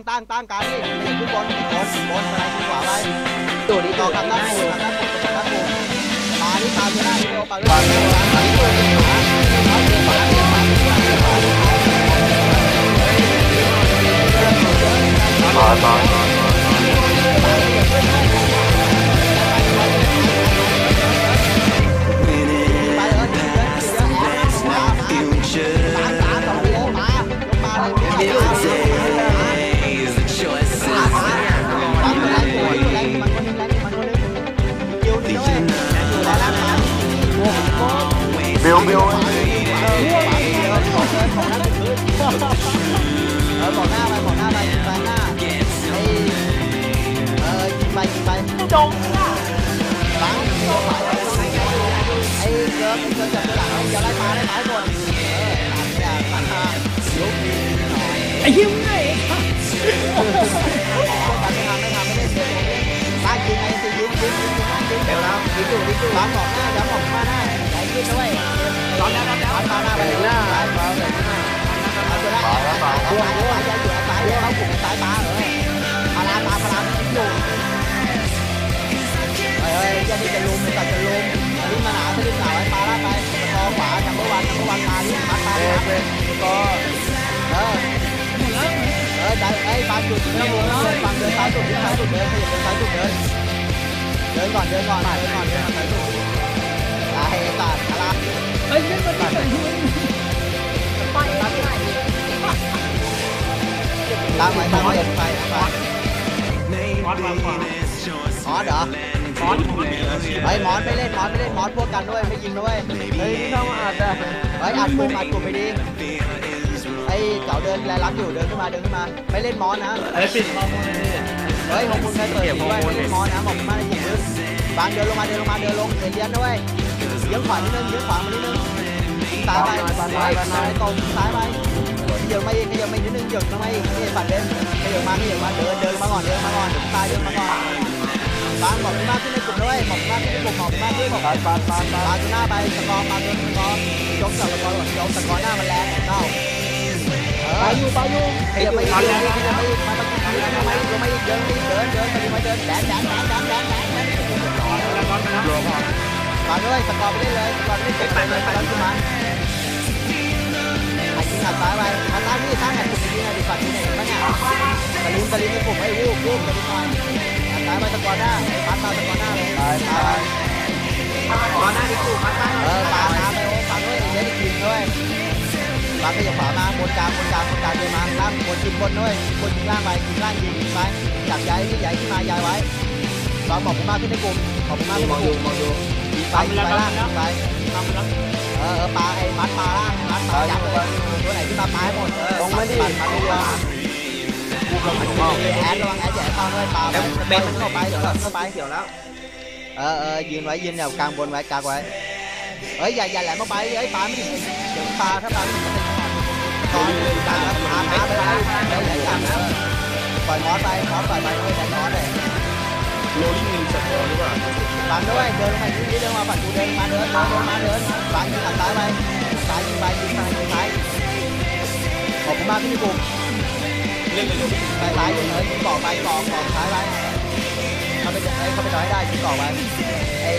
งตั้งตั้งกลางนี่ขึ้นบนบนบนอะไรขึ้นขวาไปตัวนี้ต่อกันได้ด้านอบยู่นด้านบนด้านบนมาที่ตามอยู่หน้ที่โดนปากด้วยปากด้ อ้เกิร์ลเกิร์ลจับหลังอย่าไล่มาไล่มาให้หมดเออตัดเนี่ยตัดมาลุกหน่อยไอ้ยิ้มไงตัดไม่ทำไม่ทำไม่ได้เสียตั้งยิงไอ้สิยิงยิงยิงยิงยิงเดี๋ยวแล้วยิงอยู่ยิงอยู่หลังบอกหน้าย้ำบอกมาหน้าไหนขึ้นด้วยร้อนแล้วร้อนแล้วมาหน้าไปหน้าไปมาเลยหน้าเอาตัวแรกตายแล้วตายเอาสายเอาสายอยู่เอาสายเอากลุ่มสายตาเออพาราตาพาราทิ้งอยู่เฮ้ยจะที่จะลุมจะจะลุม สุดไม่ต้องลงเลยฟังเดินซ้ายสุดเดินซ้ายสุดเดินขยับเดินซ้ายสุดเดินเดินก่อนเดินก่อนเดินก่อนเดินซ้ายสุดไอ้ตาพาราไอ้ยิ้มมันตัดไปไปตั้งไว้ตั้งไว้ไปไปมอสมาขวามอสเหรอมอสผมเฮ้ยมอสไม่เล่นมอสไม่เล่นมอสพวกกันด้วยไม่ยิงด้วยเฮ้ยทำอาดอะเฮ้ยอัดกลุ่มอัดกลุ่มไปดี เก๋าเดินแลรับอยู่เดินขึ้นมาเดินขึ้นมาไม่เล่นมอสนะไอ้ปิดฮอร์โมนเลยเฮ้ยของคุณใครเปิดด้วยไม่เล่นมอสนะบอกมาในกลุ่มนึงบางเดินลงมาเดินลงมาเดินลงเอเลียนด้วยเลี้ยงขวานิดนึงเลี้ยงขวามานิดนึงซ้ายไปซ้ายซ้ายตรงซ้ายไปเดี๋ยวมาอีกเดี๋ยวมาอีกนิดนึงเดี๋ยวมาอีกนี่ปัดเดินเดี๋ยวมาเดี๋ยวมาเดินเดินมาก่อนเดินมาก่อนซ้ายเดินมาก่อนบางบอกมาขึ้นในกลุ่มด้วยบอกมาขึ้นในกลุ่มบอกมาขึ้นบอกปาดปาดปาดปาปาดดูหน้าไปสกอร์ปาดูสกอร์ยกกับสกอร์ก่อนยกสกอร์หน้ามันแรงเข้าเออ ไปอยู่ไปอยู่ขยับไปอีกขยับไปอีกขยับไปอีกมาตะกี้ทำไมทำไมเดินเดินเดินไปเดินแดนแดนแดนแดนแดนแดนแดนแล้วร้อนไปนะปาด้วยสกอร์ไปได้เลยสกอร์ไปได้ไปเลยไปเลยขึ้นมาหัดยิงหัดซ้ายไปมาตั้งนี่ตั้งหัดกลุ่มนี้นะดิฝันที่ไหนบ้างเนี่ยตะลิมตะลิมในกลุ่มไอ้วูบวูบตะลิมหน่อยหัดซ้ายไปสกอร์หน้าไอ้ปัดมาสกอร์หน้าเลยไปไปร้อนหน้าดิกูมาตั้งเออปาน้ำไปโอ้ปาด้วยเล่นทีมด้วย ปาขยับขวามาบนกลางบนกลางบนกลางเดินมาล่างบนยิงบนด้วยบนยิงล่างไปยิงล่างยิงไปจับย้ายที่ย้ายขึ้นมาย้ายไว้ลองบอกผมมากขึ้นในกลุ่มบอกผมมาขึ้นในกลุ่มองดูยิงไปยิงไปล่างยิงไปล้วเออเออปลาไอ้มัดปลาล่างมัดปลาจับเลยตัวไหนที่มาปลาให้หมดเออตรงไม่ดีปัดมาเรือกูกับมันก็แอดระวังแอดให้เข้าด้วยปลาเป็นเข้าไปเดี๋ยวเข้าไปเกี่ยวแล้วเออเออยืนไว้ยืนแนวกลางบนไว้กลางไว้เฮ้ยอย่าอย่าแหลมเข้าไปเฮ้ยปลาไม่ถึงเดี๋ยวปลาถ้าปลาไม่ถึง จะตอนปลาแล้วปลาปลาไปไปไปไหนจับนะปล่อยมอสไปมอสปล่อยไปไม่ได้มอสเลยโรลลิ่งมินสกอร์หรือเปล่าปังด้วยเดินมาที่นี่เดินมาปัดกูเดินมาเดินมาเดินมาเดินปังยิงตัดซ้ายไปซ้ายยิงไปยิงไปยิงซ้ายขอบคุณมากพี่ปุ๊เล่นเลยไปซ้ายยิงเลยยิงต่อไปต่อต่อซ้ายไปเขาไปไอ้เขาไปต่อให้ได้ยิงต่อไปไอ้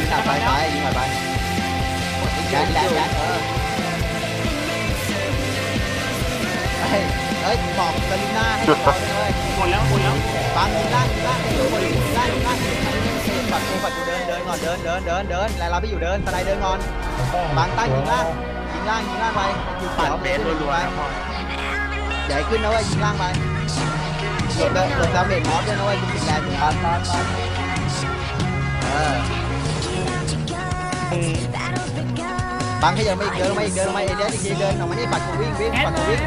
ยิงตัดไปซ้ายยิงไป แดนแดนแดเออเฮ้ยเฮ้ยบอกกาลิน่าให้ต่อเลยหมดแล้วหมดแล้วปังยิงล่างยิงล่างยิงบนยิงล่างยิงล่างปัดกูปัดกูเดินเดินก่อนเดินเดินเดินเดินแล้วเราไปอยู่เดินสไลด์เดินก่อนปังตั้งยิงล่างยิงล่างยิงล่างไปอยิงปัดเบสรัวๆไปใหญ่ขึ้นนะเว้ยยิงล่างไปหลบหลบดาเมจมอสด้วยนะเว้ยคุณแรงอยู่ปัดปัดปัดเออ ปังขยับมาอีกเดินไมาอีกเดินไมาเอเลียสอีกทีเดินออกมานี่ปัดกูวิ่งวิ่งปัดกูวิ่ง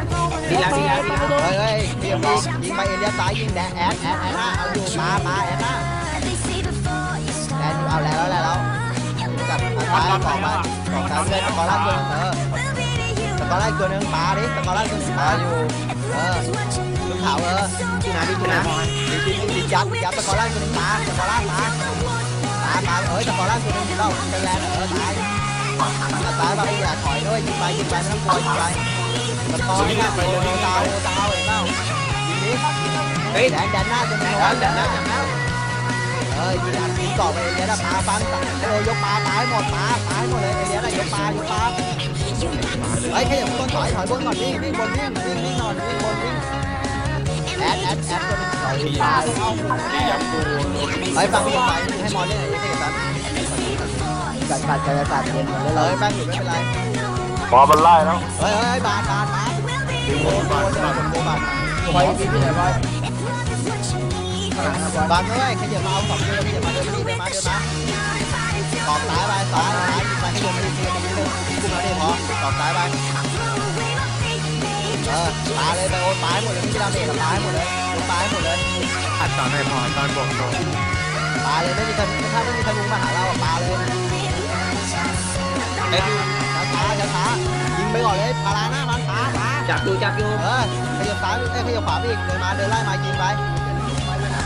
ดีแล้วดีแล้วดีแล้วเฮ้ยเฮ้ยยิงยิงยิงไปเอเลียซ้ายยิงแดแอดแอดแอดหน้าเอาอยู่มามาแอดหน้าแอดอยู่เอาแล้วแล้วแล้วกับซ้ายต่อไปต่อซ้ายเลยสกอล่าตัวนึงเออสกอล่าตัวนึงปาดิสกอล่าตัวนึงปาอยู่เออลูกขาวเออที่ไหนที่ไหนดิดิดิยัดยัดสกอล่างตัวนึงปาสกอล่างปาปาปาเอ้ยสกอล่างตัวนึงเล่าเป็นแรงเออตาย ตายมาอย่าถอยด้วยยิงไปยิงไปไม่ต้องกลัวยิงไปตะกอนนี่ยไปเลยดาวดาเห็นเปล่ายิงนี้เฮ้ยแดนแดนหน้าจะมีร้อนแดนหน้าเออยิงอัดยิงกรอบไปเอเลียนะปลาปังตัดไอโอยกปลาปลาให้หมดปลาปลาให้หมดเลยเอเลียนะยกปลายกปลาเฮ้ยแค่อย่าต้นถอยถอยบนก่อนวิ่งวิ่งบนวิ่งวิ่งวิ่งนอยวิ่งบนวิ่งแอดแอดแอดตัวนึงต่อยปลาเอาที่ยับกูเฮ้ยฟังพี่ไปให้มอนเล่นไอ้เด็กสัน จัดจัดจัดจัดเย็นหมดเลยเลยแป้งอยู่ไม่เป็นไรพอมันไล่แล้วเฮ้ยเฮ้ยบาดบาดบาดโบโบจะโบบาดไปที่ที่ไหนไปบาดเลยขยับมาเอาสองเดือนขยับมาเดินนี่เดินมาเดินมากอกซ้ายไปซ้ายซ้ายยิงไปขยับมาดิขยับมาดิเลยคุมมาดิพอกอกซ้ายไปเออตาเลยไปโอนตายหมดเลยไม่ใช่ดาเมจตายหมดเลยตายหมดเลยอัดตอนไหนพอตอนบอกตรงตายเลยไม่มีธนูถ้าไม่มีธนูมาหาเราตายเลย ไอ้ดูช้าช้าช้าช้ายิงไปก่อนเลยพาราหน้ามันพาพาจับอยู่จับอยู่เออขยับซ้ายเอ้ยขยับขวาไปอีกเดินมาเดินไล่มายิงไป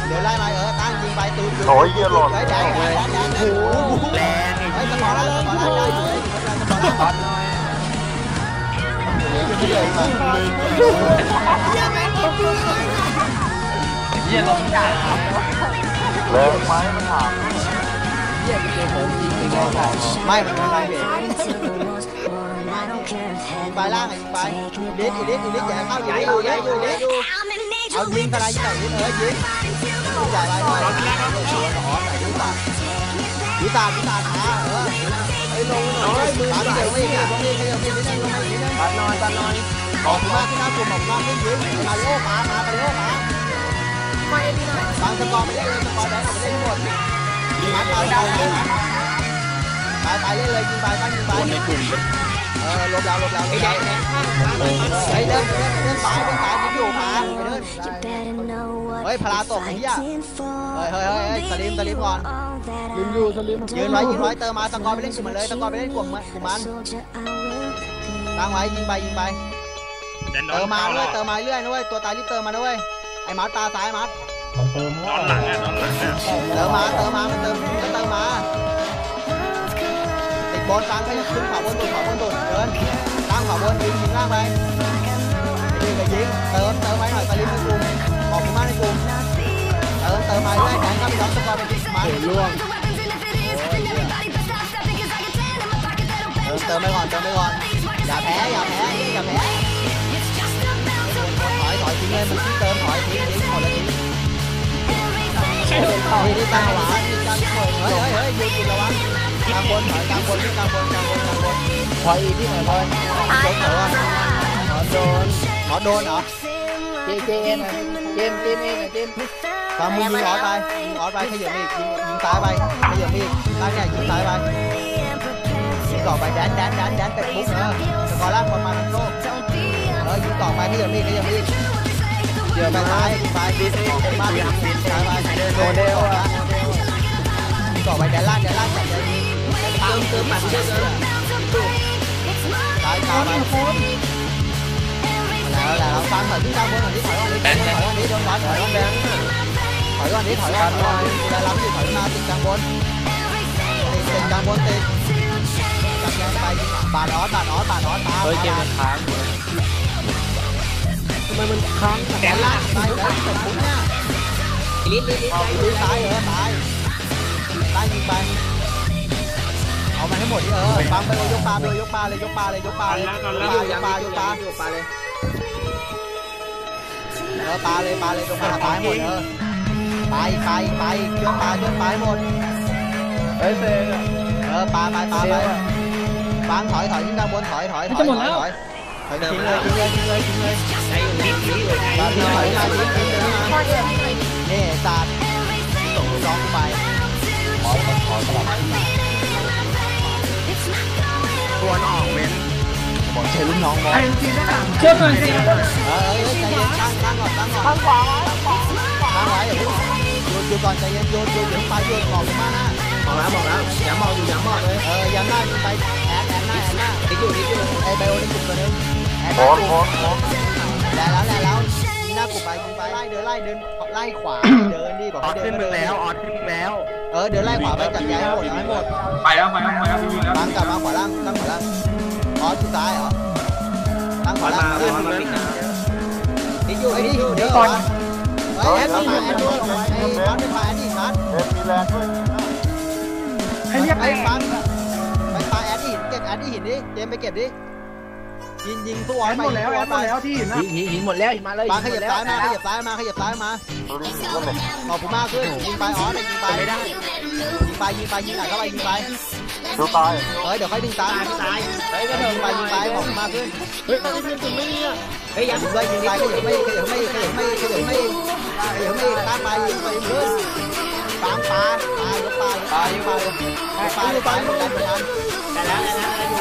เดินไล่มาเออตั้งยิงไปตูนโอ้ยเยี่ยหล่นไอ้แดงแดงแดงโอ้โหแรงไอ้ไอ้สปอร์ตแล้วสปอร์ตแล้วได้อยู่สปอร์ตแล้วตอนน้อยเยี่ยลงจ่าแรงไหมมันถามเยี่ยมเจอผมจริงเลยนะ ไม่มันไม่ไม่เบรกยิงไปล่างอะยิงไปดิดอีดิดอีดิดอย่าเข้าอย่อยู่อย่าอยู่อย่าอยู่เอายิงกระไรยิงแต่ยิงเออยิงอย่าอะไรหน่อยตัวต่อใส่ยิงตายิงตายิงตาขาเออไอ้ลงหน่อยมือเดี๋ยวไม่เนี่ยตรงนี้ขยับนิดนึงลงมาอีกนิดนึงตอนน้อนนอยออกมาที่หน้ากลุ่มออกมาขึ้นยิงมาโยกมามาไปโยกมาไม่ดีหน่อยบางสกอร์ไม่ได้เลยสกอร์แดงออกไปได้ทั้งหมดมาตายตาย ตายตายเล่นเลยยิงไปตั้งยิงไปคนในกลุ่มเลยเออลบแล้วลบแล้วไอ้แดแล้วงแดงเฮ้ยเดินเดินเดินสายเดินสายยิงอยู่มาไปเดินเฮ้ยพลาตกเหี้ยเฮ้ยเฮ้ยเฮ้ยสลิมสลิมก่อนลิมอยู่สลิมยืนไว้ยืนไว้เติมมาตะกอนไปเล่นกลุ่มมันเลยตะกอนไปเล่นกลุ่มมันกลุ่มมันตั้งไว้ยิงไปยิงไปเติมมาด้วยเติมมาเรื่อยนะเว้ยตัวตายรีบเติมมานะเว้ยไอ้มัดตาซ้ายมัดตอนหลังอะตอนหลังอะเติมมาเติมมามันเติมมันเติมมา ในกลุ่มเติมเติมมาเรื่อยแข่งก็ไปย้อนสกอร์เป็นที่มาล่วงเติมเติมไปก่อนเติมไปก่อนอย่าแพ้อย่าแพ้อย่าแพ้ถอยถอยทิ้งเลยมันที่ เติมถอยทิ้งทิ้งหมดเลยทิ้งนี่นี่ตั้งขวานี่ตั้งเฮ้ยเฮ้ยเฮ้ยยืนกินระวังกลางบนถอยกลางบนนี่กลางบนกลางบนกลางบนพออีกที่ไหนพอโดนเหรอหมอโดนหมอโดนเหรอเจเจเอ็นเจมเจมเองเจมตามมือยิงออสไปยิงออสไปขยับอีกยิงยิงซ้ายไปขยับอีกซ้ายเนี่ยยิงซ้ายไปยิงต่อไปแดนแดนแดนแดนเป็ดปุ๊บเออสกอร์ล่างคนมาทั้งโลกเออยิงต่อไปขยับอีกขยับอีกเดี๋ยวไปซ้ายไปบิดออกมาบิดบิดซ้ายไปโมเดลอะยิงต่อไปแดนล่างแดนล่างจับเลย เติมเติมปัดเยอะเลยซ้ายซ้ายไปแล้วแล้วฟังถอยขึ้นกลางบนหน่อยที่ถอยก่อนนี้ถอยก่อนนี้โดนร้อนถอยก่อน มาติดกลางบนติดติดกลางบนติดจับแรงไปบาดออสบาดออสบาดออสตามเฮ้ยเกมมันค้างทำไมมันค้างแขนล่างไปแล้วตบปุ๊บเนี่ยลิ้นลิ้นลิ้นเอาดูซ้ายเออตายตายยิงไปเอามาให้หมดที่เออปังไปเลยยกปลาไปเลยยกปลาเลยยกปลาเลยยกปลาเลยยกปลายกปลายกปลาอยู่ปลาเลยเออปลาเลยปลาเลยยกปลาปลาให้หมดเออไปไปไปเครื่องปลาเครื่องปลาหมดเฮ้ยเซ่เออปลาไปปลาไปฟังถอยถอยขึ้นกลางบนถอยถอยถอยถอยถอยถอยทิ้งเลยทิ้งเลยทิ้งเลยทิ้งเลยใช้ลิ้นลิ้นเลยไงตามที่ถอยมาทิ้งทิ้งเลยมานี่ศาสตร์ส่งลูกน้องไปตั วออกเว้นบอกใช้ลูกน้องมองเชื่อหน่อยสิเออเออใจเย็นตั้งตั้งก่อนตั้งก่อนตั้งขวาตั้งไว้อย่าเพิ่งโยนโยนก่อนใจเย็นโยนโยนเดี๋ยวไปโยนออกมาหน้าบอกแล้วบอกแล้วอย่ามองอยู่อย่ามองเลยเออยันหน้ายิงไปแอนแอนหน้าแอนหน้าลิ้นอยู่ลิ้นอยู่ไอไบโอในกลุ่ตัวนึงแอนหโคน้าตรกโคลุ่มตรโคตรแล้วแล้วแล้วแล้ว หน้ากลุ่มไปยิงไปไล่เดินไล่เดินไล่ขวาเดินดิบอกออให้ดเดิขึ้นนมึงแล้วออดขึ้นมึงแล้ว เออเดินไล่ขวาไปจัดย้ายให้หมดเอาให้หมดไปแล้วไปแล้วไปแล้วพี่วิ่งแล้วตั้งกลับมาขวาล่างตั้งขวาล่างอ๋อที่ซ้ายเหรอตั้งางขวาล่างขึ้นนั้นดิอยู่ไอ้ดิอยู่เดี๋ยวก่อนเฮ้ยแอดมาแอดด้วยไอ้ฟันไปปาแอดดิฟันเอ็มมีแรงด้วยให้เรียกไอ้ไอ้ฟันไปปาแอดดิเก็บแอดดิหินดิเจมไปเก็บดิ ยิงยิงสู้อแออนดไปหมดแล้วแอดหมดแล้วที่หินนะหินหินหินหมดแล้วหินมาเลยปาขยับซ้ายมาขยับซ้ายมาขยับซ้ายมาดูดิก็เลยขอบคุณมากขึ้นยิงไปออนยิงไปไม่ได้ยิงไปยิงไปยิงหนักเข้าไปยิงไปดูตายเฮ้ยเดี๋ยวค่อยดึงตามตายเฮ้ยก็ยิงไปยิงไปขอบคุณมากขึ้นเฮ้ยมันไม่ถึงไม่เนี่ย เฮ้ยยิยังงด้วยยิงไปขยับไม่ขยับไม่ขยับไม่ขยับไม่ขยับไม่ตั้งไปยิงไปขึ้นปางปลาปลายกปลายกปลายกปลายกปลายกปลายหมดแล้วหมดแล้วแต่แล้วแต่แล้วอยู่มันลอยจอยเฟซบุ๊กลอยจอยไอ้รอยิงไปยิงไปไอ้เกมรอดึงเกมยิงยิงไม่ยอให้หมดยกปลายหมดยกปลายยกปลายมินเต้นมินเต้นยิงเต้นเต้นเลยแล้วหมดแล้วเดี๋ยวดอกนี้ตัวมาหาที่เยอะมาเดินมาเลยแบบไม่เข้าเฮ้ยหยุดหยุดหยุดหยุดหยุดหยุดเข้าสายบอลสายเก่ามาเก่ามาเดินอย่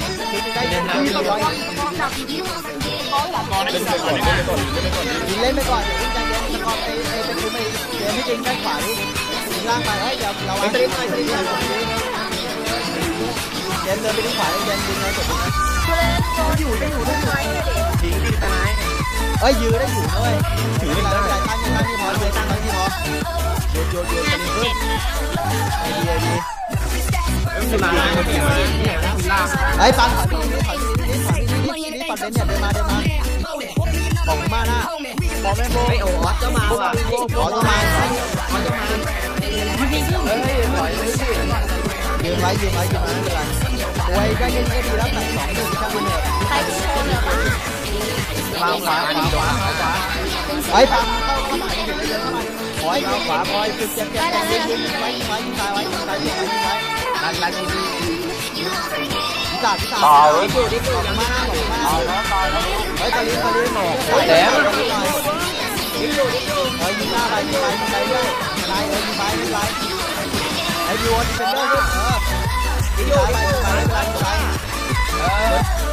เล่นกันอยู่เล่นได้เกมรอนเกมได้เล่นได้ยิงรอยิงเล่นไปก่อนอย่าเพิ่งใจเย็นแล้วก็ไอ้ไอ้เป็นคือไม่เกมให้ยิงด้านขวาดิยิงล่างไปเฮ้ยเดี๋ยวเราวางเล่นไปเล่นไปเกมเดินไปที่ขวาเกมยิงไงจบนะอยู่ได้อยู่ได้ไหมยิงที่ตายเอ้ยยืนได้อยู่นะเว้ยถือได้ตั้งตั้งตั้งที่พอเลยตั้งตั้งที่พอโยนโยนโยนกันขึ้นไอเดียดีขึ้นมาเนี่ยเนี่ยนะคุณล่าไอ้ปังถอยไปนี่ถอยไปนี่ถอยไปนี่นี่ปัดเป็นเนี่ยเดินมาเดินมาบอกมาหน้าบอกแม่โบไอโอ้ออสก็มาว่ะขอต้องมาออสก็มายืนไว้ยืนไว้ยืนไม่เป็นไรโอ้ยก็ยังก็ดี แล้วแต่สองหนึ่งช่างมันเถอะวางขวาขวาขวาขวาไอ้ปังเข้าเข้ามาเดี๋ยวเดินเข้ามาขอให้เข้าขวาขอให้จุด เจ็บเจ็บเจ็บยิงยิงไว้ยิงไว้ยิงตายไว้ยิงตายยิงไว้ยิงไว้ลันลัน